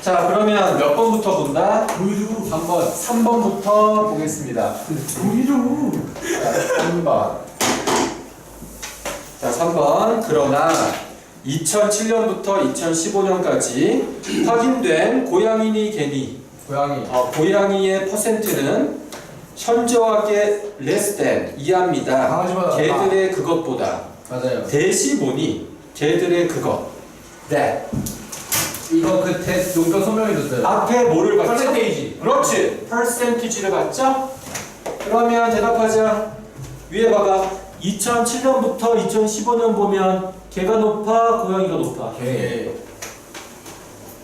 자 그러면 몇 번부터 본다? 보이죠? 3번. 3번부터 보겠습니다. 보이죠? 자 3번. 자 3번. 그러나 2007년부터 2015년까지 확인된 고양이니 개니. 고양이. 어, 고양이의 퍼센트는 현저하게 less than 이하입니다. 강아지보다 개들의 그것보다. 맞아요. 대시 보니 개들의 그것. that 이거 그 테스트 용병 설명해줬어요. 앞에 뭐를 봤죠? 퍼센테이지. 그렇지 퍼센티지를 봤죠? 그러면 대답하자 위에 봐봐 2007년부터 2015년 보면 개가 높아 고양이가 높아 개.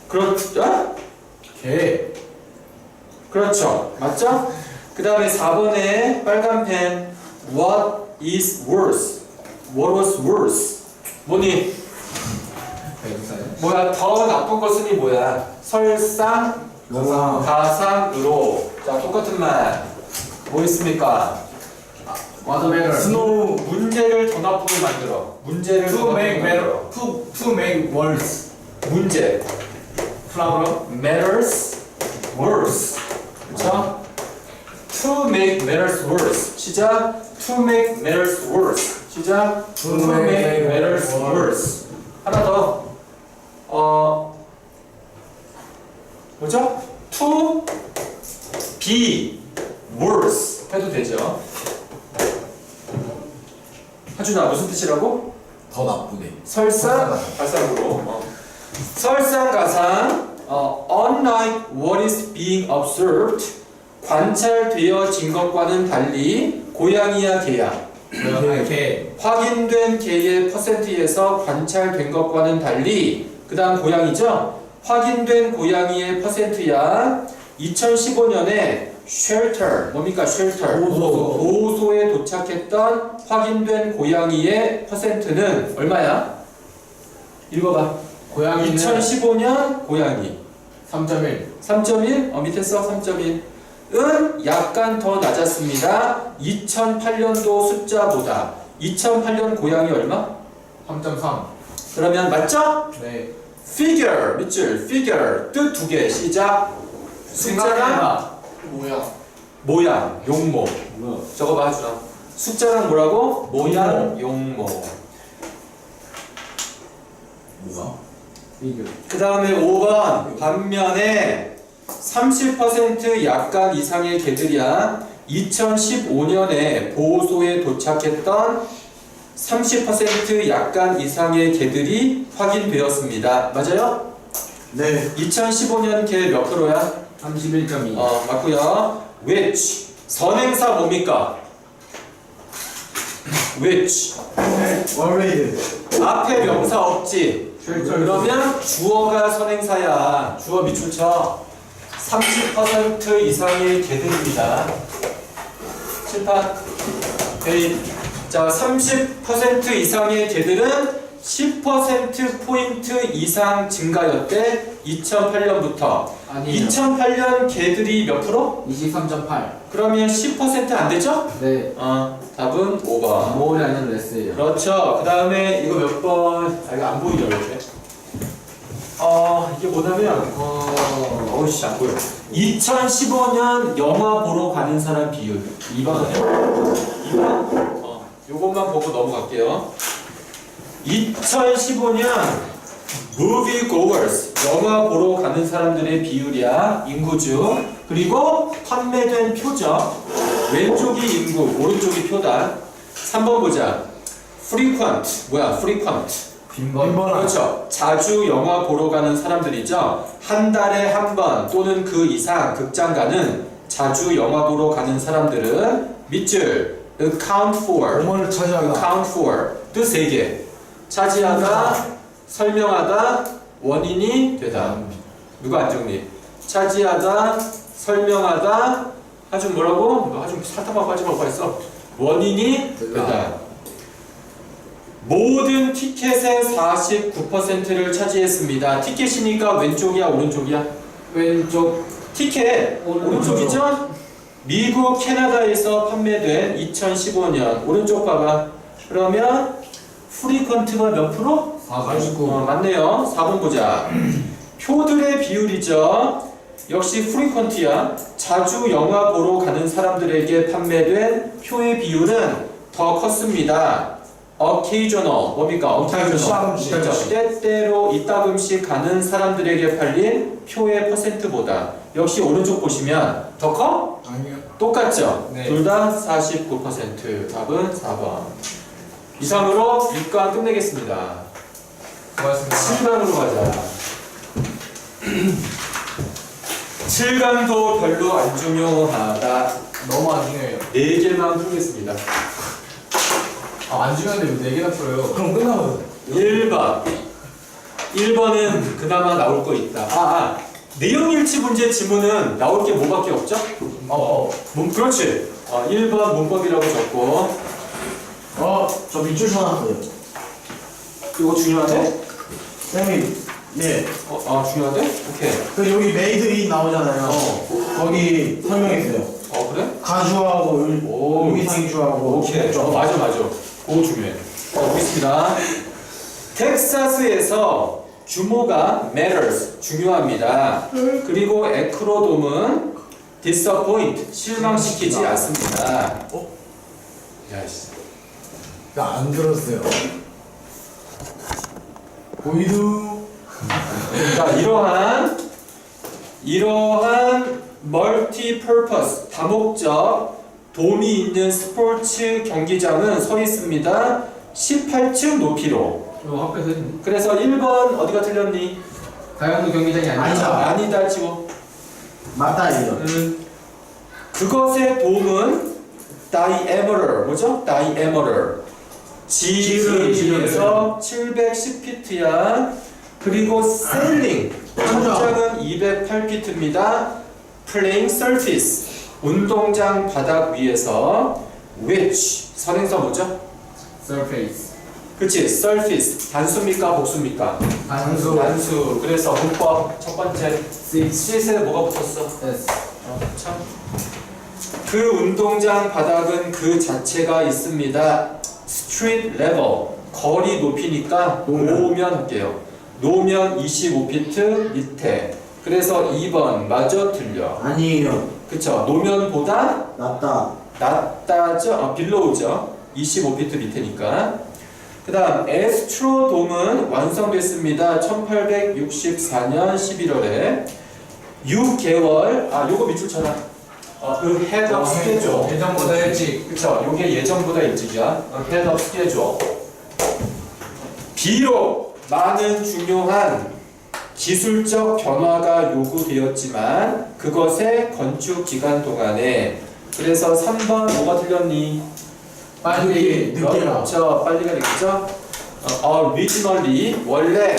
그렇죠? 개. 그렇죠 맞죠? 그 다음에 4번에 빨간 펜 What is worse? What was worse? 뭐니? 뭐야 더 나쁜 것은이 뭐야? 설상 가상. 가상으로 자 똑같은 말 뭐 있습니까? 와더베거. 스노우 문제를 더 나쁘게 만들어 문제를 더 To make 나쁘게 better. 만들어 To to make worse. 문제 플라워. matters worse 그쵸? to make matters worse 시작 to make matters worse 시작 to, make matters worse 하나 더 어, 뭐죠? to be worse 해도 되죠? 하준아 무슨 뜻이라고? 더 나쁘네. 설상 가상으로. 어. 설상 가상. 어, unlike what is being observed? 관찰되어진 것과는 달리 고양이야 개야 개. 확인된 개의 퍼센트에서 관찰된 것과는 달리 그 다음 고양이죠? 확인된 고양이의 퍼센트야 2015년에 shelter 뭡니까 shelter 보호소. 보호소에 도착했던 확인된 고양이의 퍼센트는 얼마야? 읽어봐 고양이는 2015년 고양이 3.1. 3.1? 어 밑에 써 3.1 은 약간 더 낮았습니다 2008년도 숫자보다 2008년 고양이 얼마? 3.3. 그러면 맞죠? 네. figure 밑줄 figure 뜻 두 개 시작 숫자랑. 뭐야? 모양 용모 뭐야? 저거 봐주라 숫자랑 뭐라고? 모양 용모 뭐야? 그 다음에 5번 반면에 30% 약간 이상의 개들이야 2015년에 보호소에 도착했던 30% 약간 이상의 개들이 확인되었습니다. 맞아요? 네. 2015년 개 몇 프로야? 31.2. 어, 맞고요. which 선행사 뭡니까? which 월웨이드. 앞에 명사 없지? 그러면 주어가 선행사야. 주어 밑줄 쳐. 30% 이상의 개들입니다. 칠판. 베이. 자, 30% 이상의 개들은 10%포인트 이상 증가였대. 2008년부터. 아니에요. 2008년 개들이 몇 프로? 23.8. 그러면 10%안 되죠? 네. 어, 답은 5번. 모어이 아니라 레스예요. 그렇죠. 그 다음에 이거 몇 번, 아, 이거 안 보이죠, 이렇게? 어, 이게 뭐냐면, 어, 어우 씨, 안 보여. 2015년 영화 보러 가는 사람 비율. 2번. 2번? 어, 요것만 보고 넘어갈게요. 2015년 movie goers, 영화 보러 가는 사람들의 비율이야, 인구주. 그리고 판매된 표적. 왼쪽이 인구, 오른쪽이 표다. 3번 보자. frequent, 뭐야, frequent. 빈번. 그렇죠. 자주 영화 보러 가는 사람들이죠. 한 달에 한 번 또는 그 이상 극장 가는 자주 영화 보러 가는 사람들은 밑줄 account for, 오머를 차지하다. account for 뜻세 개. 차지하다, 설명하다, 원인이 되다. 누가 안 정리? 차지하다, 설명하다, 하준 뭐라고? 너 하준 사탕만 빠지 말고 했어. 원인이 되다. 모든 티켓의 49%를 차지했습니다. 티켓이니까 왼쪽이야, 오른쪽이야? 왼쪽. 티켓 오른쪽. 오른쪽이죠? 미국, 캐나다에서 판매된 2015년 오른쪽 봐봐. 그러면 프리컨트가 몇 프로? 49. 어, 맞네요. 4번 보자. 표들의 비율이죠. 역시 프리퀀트야. 자주 영화 보러 가는 사람들에게 판매된 표의 비율은 더 컸습니다. occasional 뭡니까? occasional. 이따금씩. 그렇죠. 때때로 이따금씩 가는 사람들에게 팔린 표의 퍼센트보다 역시 오른쪽 보시면 더 커? 아니요. 똑같죠? 네. 둘다 49% 답은 4번 이상으로 6강 끝내겠습니다 고맙습니다. 7강으로 가자 7강도 별로 안 중요하다 너무 안 중요해요. 4개만 풀겠습니다 아, 안 중요한데 왜 4개나 풀어요? 그럼 끝나면 1번 1번은 그나마 나올 거 있다 아, 아. 내용일치 문제 지문은 나올 게 뭐밖에 없죠? 어, 어. 문, 그렇지 어, 1번 문법이라고 적고 어, 저 밑줄 쳐놨어요. 이거 중요하네? 쌤이 네. 어, 아 중요하대? 오케이 그 여기 메이드 인 나오잖아요. 어, 거기 설명했어요. 어 그래? 가주하고 의- 오. 의미상주하고 오케이 어, 맞아 맞아 그거 중요해 어, 보겠습니다 텍사스에서 규모가 matters 중요합니다 그리고 에크로돔은 disappoint 실망시키지 않습니다 어? 야씨 안 들었어요. 보이두. 자 이러한 이러한 멀티퍼퍼스 다목적 돔이 있는 스포츠 경기장은 서 있습니다 18층 높이로 이거 학교에서 했는데. 그래서 1번 어디가 틀렸니? 다양도 경기장이 아니죠? 아니죠. 아니다 치고 맞다 이거. 음, 그것의 돔은 diameter 뭐죠? 지름, 지름에서 710피트야 그리고 ceiling 천장은 208피트입니다 playing surface 운동장 바닥 위에서 which 선행사 뭐죠? Surface. 그치 surface 단수입니까 복수입니까? 단수. 단수 그래서 문법 첫 번째. 시에 뭐가 붙었어? S. 어, 참. 그 운동장 바닥은 그 자체가 있습니다. 스트리트 레벨 거리 높이니까 노면. 노면 할게요. 노면 25피트 밑에. 그래서 2번 마저 틀려. 아니에요. 그쵸? 노면보다 낫다. 낮다죠? 아, 빌로우죠. 25피트 밑에니까. 그 다음 에스트로돔은 완성됐습니다. 1864년 11월에 6개월 아 요거 밑줄 쳐라. 어, 그 head of schedule. 예전보다 일찍. 그쵸? 요게 예전보다 일찍이야. 어, head of schedule. 비록 많은 중요한 기술적 변화가 요구되었지만 그것의 건축 기간 동안에 그래서 3번 뭐가 틀렸니? 빨리. 늦게라. 그렇죠. 빨리가 되겠죠. 어, originally 원래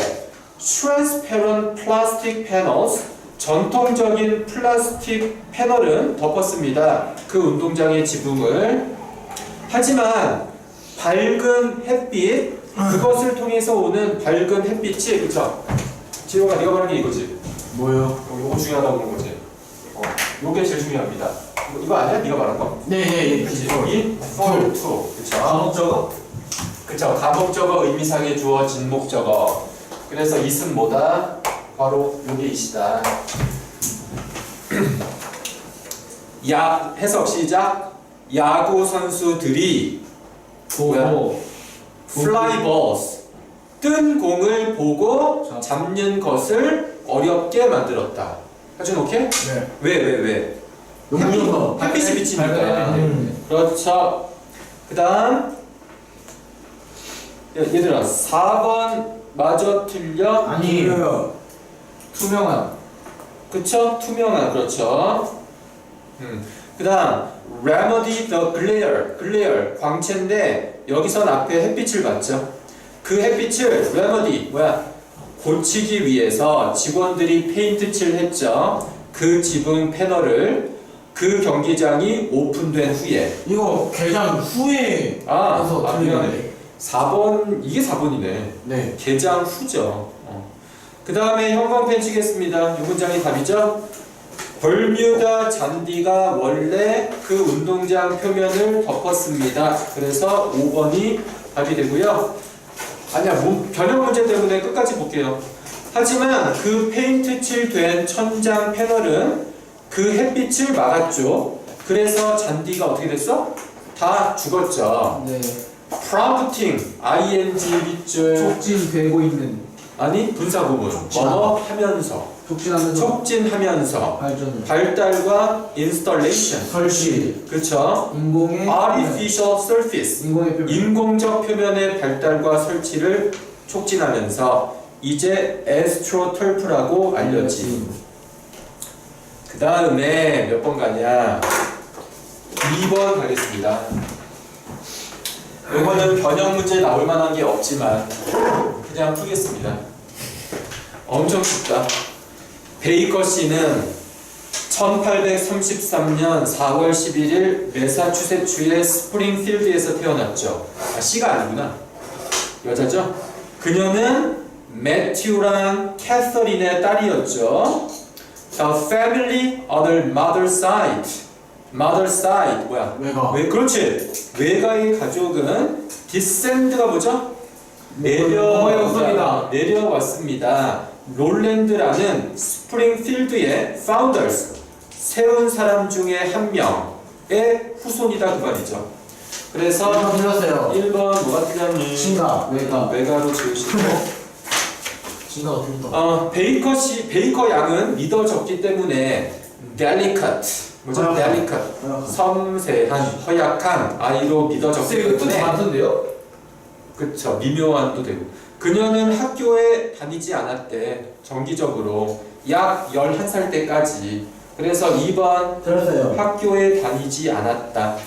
transparent plastic panels 전통적인 플라스틱 패널은 덮었습니다. 그 운동장의 지붕을 하지만 밝은 햇빛 그것을 통해서 오는 밝은 햇빛이 그쵸? 지호가 네가 말한 게 이거지. 뭐요? 어, 요거 중요하다고 그런 거지. 어, 요게 제일 중요합니다. 이거, 이거 아니야? 네가 말한 거? 네네 그치? 네. 이 fall to 그쵸? 과목적어. 그쵸 가목적어 의미상의 주어진 목적어 그래서 이은 뭐다? 바로 요게 이시다 야 해석 시작 야구 선수들이? 보고. balls 뜬 공을 보고 잡- 잡는 것을 어렵게 만들었다 하준 오케이? 네. 왜 왜 왜? 용문서. 햇빛이 비치니까 음. 그렇죠. 그 다음 얘들아 4번 마저 틀려 아니에요. 투명한. 그쵸? 투명한 그렇죠 음. 그 다음 remedy the glare glare 광채인데 여기선 앞에 햇빛을 봤죠 그 햇빛을 remedy 뭐야 고치기 위해서 직원들이 페인트 칠을 했죠 그 지붕 패널을 그 경기장이 오픈된 후에 이거 개장 후에 아, 해서 아 틀리네. 미안해 4번 이게 4번이네 네. 개장 후죠. 그 다음에 형광펜 치겠습니다. 이 문장이 답이죠. 벌뮤다 잔디가 원래 그 운동장 표면을 덮었습니다. 그래서 5번이 답이 되고요. 아니야, 문- 변형 문제 때문에 끝까지 볼게요. 하지만 그 페인트 칠된 천장 패널은 그 햇빛을 막았죠. 그래서 잔디가 어떻게 됐어? 다 죽었죠. 네. prompting ing 밑줄 촉진되고 있는 아니 분사 부분. 뭐뭐 하면서. 촉진하면서. 촉진하면서. 발전을. 발달과 installation. 설치. 그쵸? 인공의 artificial surface. 인공의 표면. 인공적 표면의 발달과 설치를 촉진하면서 이제 에스트로털프라고 알려진. 그 다음에 몇 번 가냐? 2번 가겠습니다. 이거는 변형 문제 나올 만한 게 없지만 그냥 풀겠습니다 엄청 쉽다 베이커 씨는 1833년 4월 11일 메사추세츠의 스프링필드에서 태어났죠. 아, 씨가 아니구나. 여자죠? 그녀는 매튜랑 캐서린의 딸이었죠. The family of the mother side. mother side 뭐야? 외가. 왜 그렇지? 외가의 가족은 descend가 뭐죠? 어머니의 내려왔습니다. 내려왔습니다. 롤랜드라는 스프링필드의 founders 세운 사람 중에 한 명의 후손이다 그 말이죠. 그래서 저 틀렸어요. 1번 뭐가 틀렸니? 신가. 외가. 외가로 지우시고 신가가 틀렸다. 어, 베이커 씨 베이커 양은 믿어졌기 때문에 delicate 뭐죠? 허약한. delicate. 섬세한 허약한 아이로 믿어졌기 쌤 이거 뜻 때문에 많던데요? 그쵸 미묘한도 되고 그녀는 학교에 다니지 않았대 정기적으로 약 11살 때까지 그래서 2번 틀렸어요. 학교에 다니지 않았다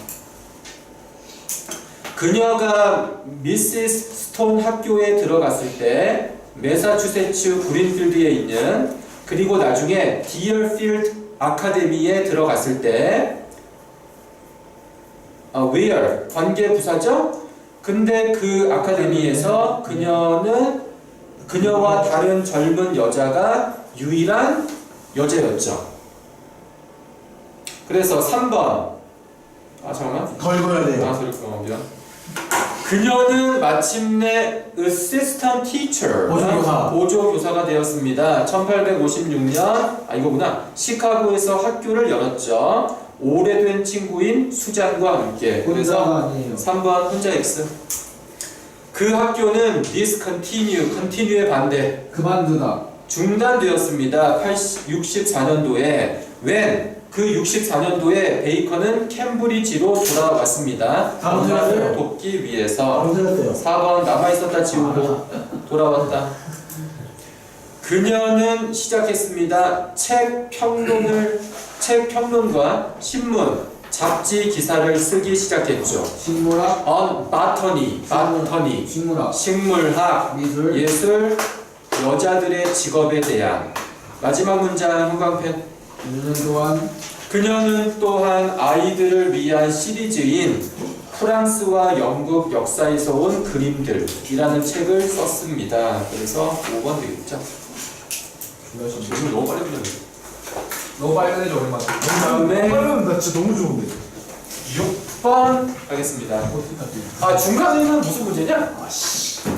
그녀가 미시스 스톤 학교에 들어갔을 때 메사추세츠 브린필드에 있는 그리고 나중에 디얼필드 아카데미에 들어갔을 때 어, where 관계 부사죠? 근데 그 아카데미에서 그녀는 그녀와 다른 젊은 여자가 유일한 여자였죠. 그래서 3번 아 잠깐만 더 읽어야 돼요. 아 그럴 거 미안. 그녀는 마침내 assistant teacher 보조교사. 보조교사가 되었습니다. 1856년 아 이거구나 시카고에서 학교를 열었죠. 오래된 친구인 수잔과 함께 그래서 혼자가 아니에요 3번 혼자 X. 그 학교는 discontinue, continue의 반대, 그만두다 중단되었습니다. 80, 64년도에 when 그 64년도에 베이커는 캠브리지로 돌아왔습니다. 틀렸어요. 돕기 위해서 바로 틀렸어요. 4번 남아있었다 지우고 돌아왔다. 그녀는 시작했습니다. 책 평론을 책 평론과 신문, 잡지 기사를 쓰기 시작했죠. 식물학 on botany, botany, 식물학 식물학, 미술 예술, 여자들의 직업에 대한 마지막 문장 형광펜. 그녀는 또한 그녀는 또한 아이들을 위한 시리즈인 프랑스와 영국 역사에서 온 그림들이라는 책을 썼습니다. 그래서 5번 되겠죠. 너무 빨리 그렸네. 너무 내줘 오랜만에 그다음에 나 진짜 너무 좋은데. 6번 가겠습니다. 아 중간에는 무슨 문제냐?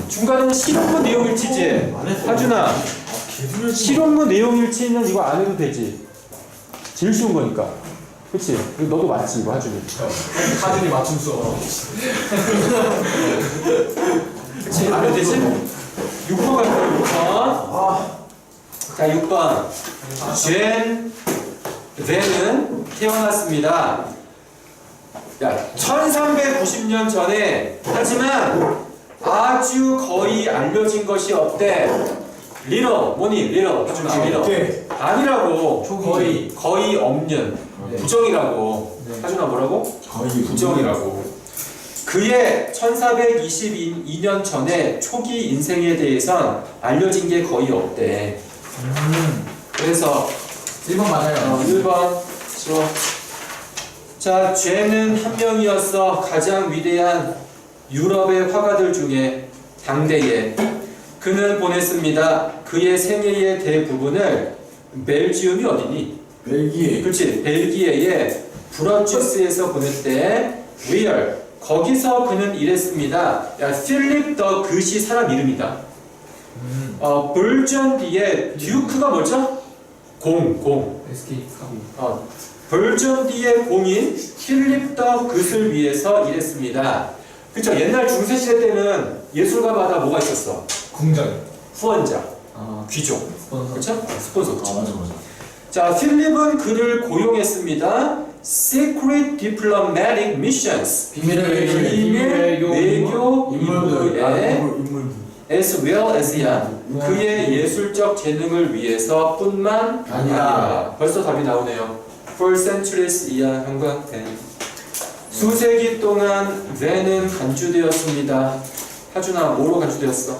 중간에는 실험문 내용 일치지. 하준아, 실험문 내용 일치는 이거 안 해도 되지. 제일 쉬운 거니까. 그치? 너도 맞지 이거 하준이. 사진이 맞춤 수업 그치? 안 해도 되지? 6번 갈게요, 6번. 자, 6번. 젠 벤은 태어났습니다. 야, 1390년 전에 하지만 아주 거의 알려진 것이 없대. 리러 뭐니 리러 하지마 리러 오케이. 아니라고 초기. 거의 거의 없는 네. 부정이라고 네. 하준아 뭐라고 거의 부정이라고 그의 1422년 전에 초기 인생에 대해선 알려진 게 거의 없대 그래서 1번 맞아요. 어, 1번 싫어 자 죄는 한 명이었어 가장 위대한 유럽의 화가들 중에 당대에 그는 보냈습니다. 그의 생애의 대부분을 벨지움이 어디니? 벨기에. 그렇지. 벨기에의 브러치스에서 보냈대. Where? 거기서 그는 이랬습니다. 야 필립 더 그시 사람 이름이다. 음. 어, burgundy의 듀크가 뭐죠? 공, 공. SK 카비. 어, burgundy의 공인 필립 더 굿을 위해서 일했습니다. 그쵸? 옛날 중세 시대 때는 예술가마다 뭐가 있었어? 궁전. 후원자, 아 귀족, 스폰서. 그쵸? 스폰서, 아 그쵸? 맞아 맞아. 자, 필립은 그를 고용했습니다. Secret Diplomatic Missions. 비밀의 비밀 비밀 외교 인물들. 아, 임무에 인물 인물들. As well as 한 그의 예술적 재능을 위해서 뿐만 아니라. 아니라 벌써 답이 나오네요. For centuries 이하 형광된 수세기 동안 벤은 간주되었습니다. 하준아 뭐로 간주되었어?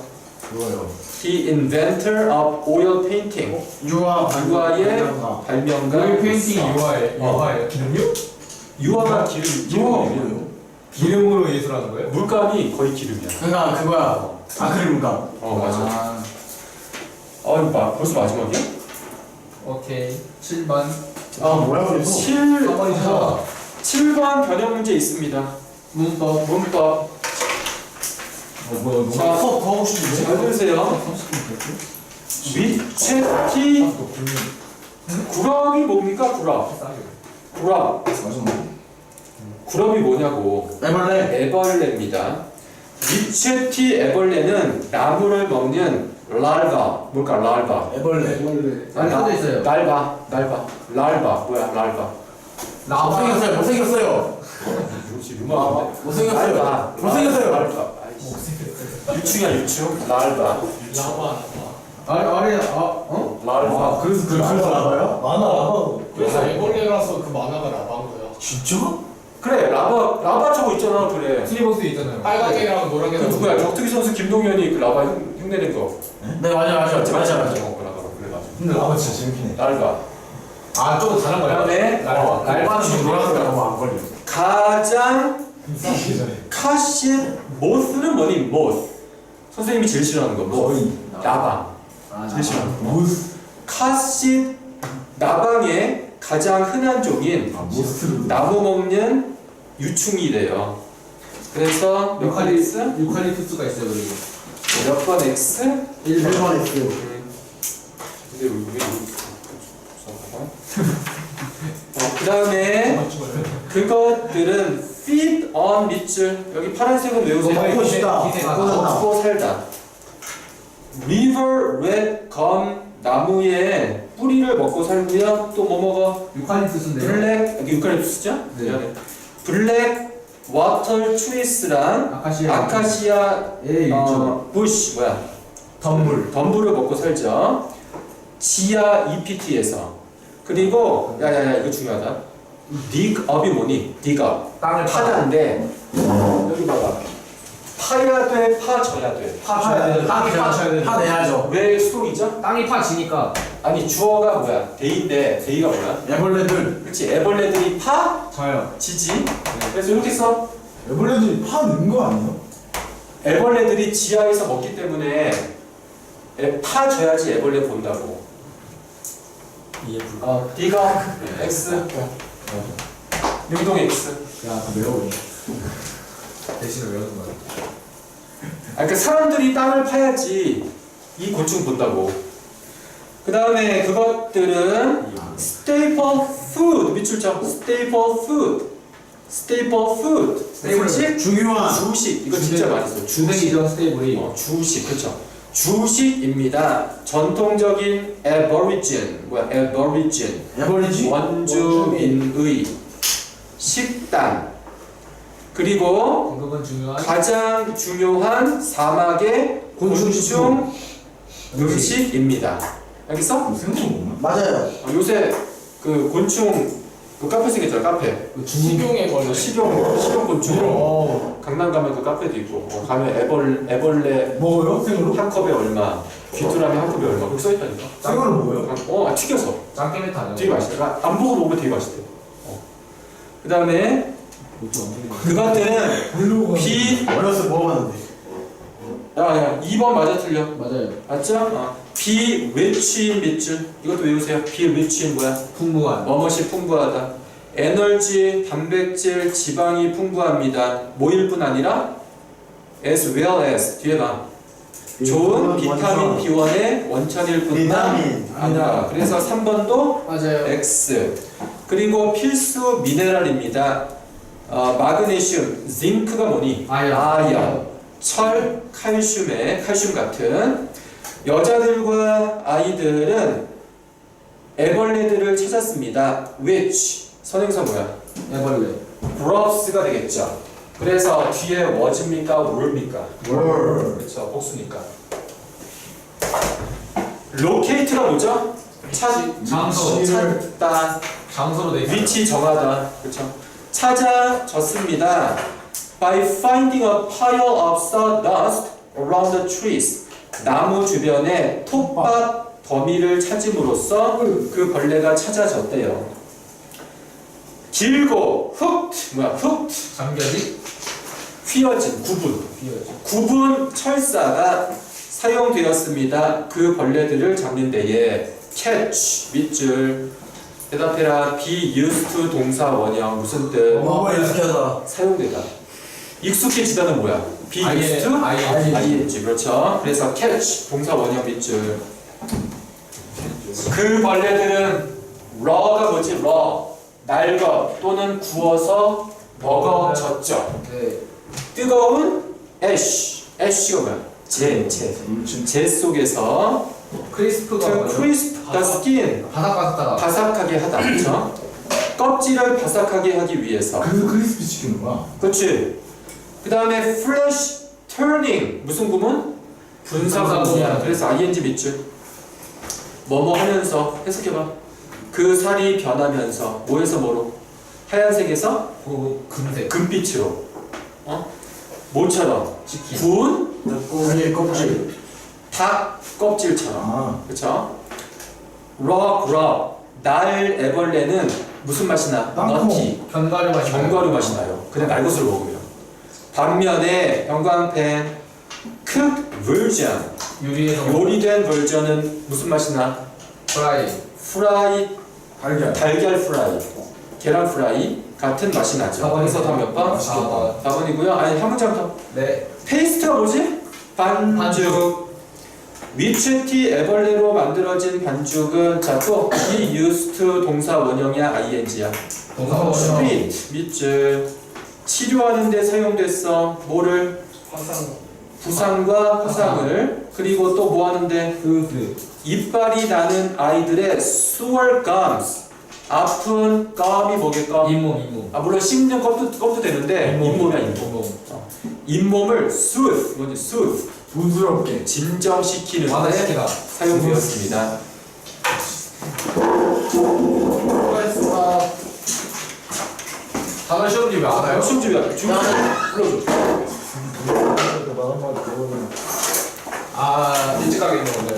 그거요. The inventor of oil painting. 유아 유아의 발명가. 오일 페인팅 유화에 어. 유화에 기름요? 유화가 기름. 유아가. 뭐예요? 기름으로 예술하는 거예요? 물감이 거의 기름이야. 그가 그거야. 아크릴물감. 어 맞아. 아, 어 이거 마, 벌써 마지막이야? 오케이. 7번. 아 뭐야 그래서? 7 4번이죠. 7번 변형 문제 있습니다. 문법. 문법. 어 뭐야 자, 이거? 더 하고 싶은데. 잘 들으세요. 위체티 구럽이 뭡니까 구럽? 구럽. 맞아. 구럽이 뭐냐고. 애벌레. 애벌레입니다. 위체티 애벌레는 나무를 먹는 랄바. 뭘까 랄바. 애벌레. 안 써져 있어요. 랄바. 랄바. 랄바. 뭐야 랄바. 나와. 못생겼어요. 못생겼어요. 역시 유머인데. 못생겼어요. 랄바. 못생겼어요. 랄바. 아이씨. 유충이야 유충. 랄바. 아래 아래 아 어? 랄바. 그래서 그 그래서 알아요? 많아. 그래서 애벌레라서 그 만화가 나간 거야. 진짜? 그래 라바 라바 저거 있잖아 그래. 슬리버스 있잖아요. 빨간색이랑 그 노란색이랑 누구야 격투기 선수 김동현이 그 라바 흉, 흉내낸 거. 네 맞아 맞아 맞아 맞아. 어, 그 라바 그래 맞아. 근데 라바 진짜 재밌긴 해. 랄바. 아 조금 다른 거예요. 그다음에. 라바는 좀 노란색 너무 안 걸려. 가장 전에. 카시 모스는 뭐니 모스. 선생님이 제일 싫어하는 거 뭐? 거의. 라바. 아, 제일 싫어하는 거. 모스. 카시 나방의 가장 흔한 종인 아. 나무 먹는 유충이래요. 그래서 몇번 X? 유칼립투스가 있어요 그리고. 몇 번 X? 1번 X. 근데 왜 어, 그 다음에 그것들은 feed on 밑줄 여기 파란색은 외우세요 먹고 싶다. 꽂았다. 먹고 살다 river red gum 나무의 뿌리를 먹고 살고요 또 뭐 먹어? 유칼립투스인데요. 블랙 여기 유칼립투스죠? 네. 미안해. 블랙 워터 트리스랑 아카시아. 아카시아의 예. 어, 부시 뭐야 덤불. 덤불을 먹고 살죠. 지하 EPT에서 그리고 야야야 이거 중요하다. digup이 뭐니? digup땅을 파다인데 여기 봐봐. 파야 돼, 파져야 돼. 파줘야 돼. 땅이 파줘야 돼. 파 내야죠. 왜 수동이죠? 땅이 파지니까 아니 주어가 뭐야? 데이인데 데이가 뭐야? 애벌레들. 그렇지 애벌레들이 저요. 파지지. 그래서 이렇게 써. 애벌레들이 파 넣은 거 아니에요? 애벌레들이 지하에서 먹기 때문에 애, 파 줘야지 애벌레 본다고. 어, D가 X, 능동 X. 야, 다 외워. 대신에 외우는 거야. 아, 그러니까 사람들이 땅을 파야지 이 곤충 본다고. 그 다음에 그것들은 staple food 밑줄 쳐. staple food, staple food. staple. 주식, 중요한. 주식. 이거 진짜 많이 써. 주식. 주택이죠 스테이블이. 어, 주식 그렇죠. 주식입니다. 전통적인 aborigine 뭐야 aborigine 애벌레지? 원주민의 식단 그리고 중요한. 가장 중요한 사막의 곤충 곤충 음식입니다. 알겠어? 생각 없나? 맞아요. 어, 요새 그 곤충 그 카페 생겼잖아 카페. 그 중국. 식용의 벌레. 식용 식용 곤충. 어. 강남 가면 그 카페도 있고 어, 가면 애벌 애벌레 먹어요? 생으로? 한 컵에 얼마, 귀뚜라미 한 컵에 얼마, 그거 써있다니까. 생으로 먹어요? 어, 아, 튀겨서. 메타 아니야? 되게 맛있대. 아, 안 보고 먹으면 되게 맛있대. 어. 그 다음에, 별로 비, 어렸을 때 먹어봤는데. 야, 야, 2번 맞아, 틀려. 맞아요. 맞죠? 어. 비외취인 밑줄. 이것도 외우세요. 비외취인 뭐야? 풍부한. 뭐뭇이 풍부하다. 에너지, 단백질, 지방이 풍부합니다. 뭐일 뿐 아니라 as well as 뒤에 봐. 좋은 비타민 B1의 원천일 뿐만 비타민. 아니라 그래서 3번도 맞아요. X 그리고 필수 미네랄입니다. 어, 마그네슘, 징크가 뭐니? 아연. 아연, 철, 칼슘의 칼슘 같은 여자들과 아이들은 애벌레들을 찾았습니다. which 선행사 뭐야? 애벌레. grubs가 되겠죠. 그래서 뒤에 was입니까? were입니까? 월. 그렇죠. 복수니까. locate가 뭐죠? 찾, 장소. 찾다, 장소로 돼 있어요. 위치 정하다. 그렇죠. 찾아졌습니다. By finding a pile of sawdust around the trees. 나무 주변에 톱밥 더미를 찾음으로써 그 벌레가 찾아졌대요. 길고 훅 뭐야 훅 장결이 휘어진 구분 비어죠. 구분 철사가 사용되었습니다. 그 벌레들을 잡는 데에 catch 밑줄 대답해라 be used to 동사 원형 무슨 뜻 뭐뭐 익숙하다. 사용되다 익숙해지다는 뭐야? be used to ing 그렇죠? 그래서 catch 동사 원형 밑줄. 그 벌레들은 raw가 뭐지? raw 날거 또는 구워서 먹어졌죠. 네. 뜨거운 애쉬. 애쉬가 뭐야? 재, 재. 재 속에서 크리스프가 뭐예요? crisp the skin 바삭바삭하다. 바삭하게 하다. 그렇죠? 껍질을 바삭하게 하기 위해서. 그래서 크리스피 치킨이구나. 그렇지 그 다음에 fresh turning 무슨 구문? 분사 분사 구문이야 구문. 그래서 ing 밑줄 뭐뭐 하면서 해석해봐 그 살이 변하면서 뭐에서 뭐로? 하얀색에서 그 금색. 금빛으로 어? 뭐처럼? 치킨. 구운 고기 껍질. 닭 껍질처럼 아. 그쵸? raw grub 날 애벌레는 무슨 맛이 나? 땅콩. 견과류 맛이 나요. 견과류 맛이 나요 그냥 날것을 먹으면 반면에 형광펜 cooked version 요리에서 요리된 버전은 무슨 맛이 나? 프라이. 프라이 달걀. 달걀 프라이 계란 프라이 같은 맛이 나죠 사번이요. 그래서 다몇 번? 사번. 4번이고요 아니 한 문장 더 네. 페이스트가 뭐지? 반죽. 위치티 애벌레로 만들어진 반죽은 자또 be used to 동사 원형이야 ing야. 동사 원형. treat 밑줄 치료하는 데 사용됐어. 뭐를 화상 부상과 화상을 그리고 또 뭐 하는데 그 이빨이 나는 아이들의 sore gums 아픈 껌이 뭐겠까? 잇몸 잇몸. 아 물론 씹는 껌도 껌도 되는데 잇몸이야 잇몸. 잇몸. 잇몸을 soothe 뭐지 soothe 부드럽게. 진정시키는 데 완화시키다. 사용되었습니다. 수고했습니다. 다들 시험 준비? 숨 주야 중 불러줘. 아 일찍 가겠네 오늘.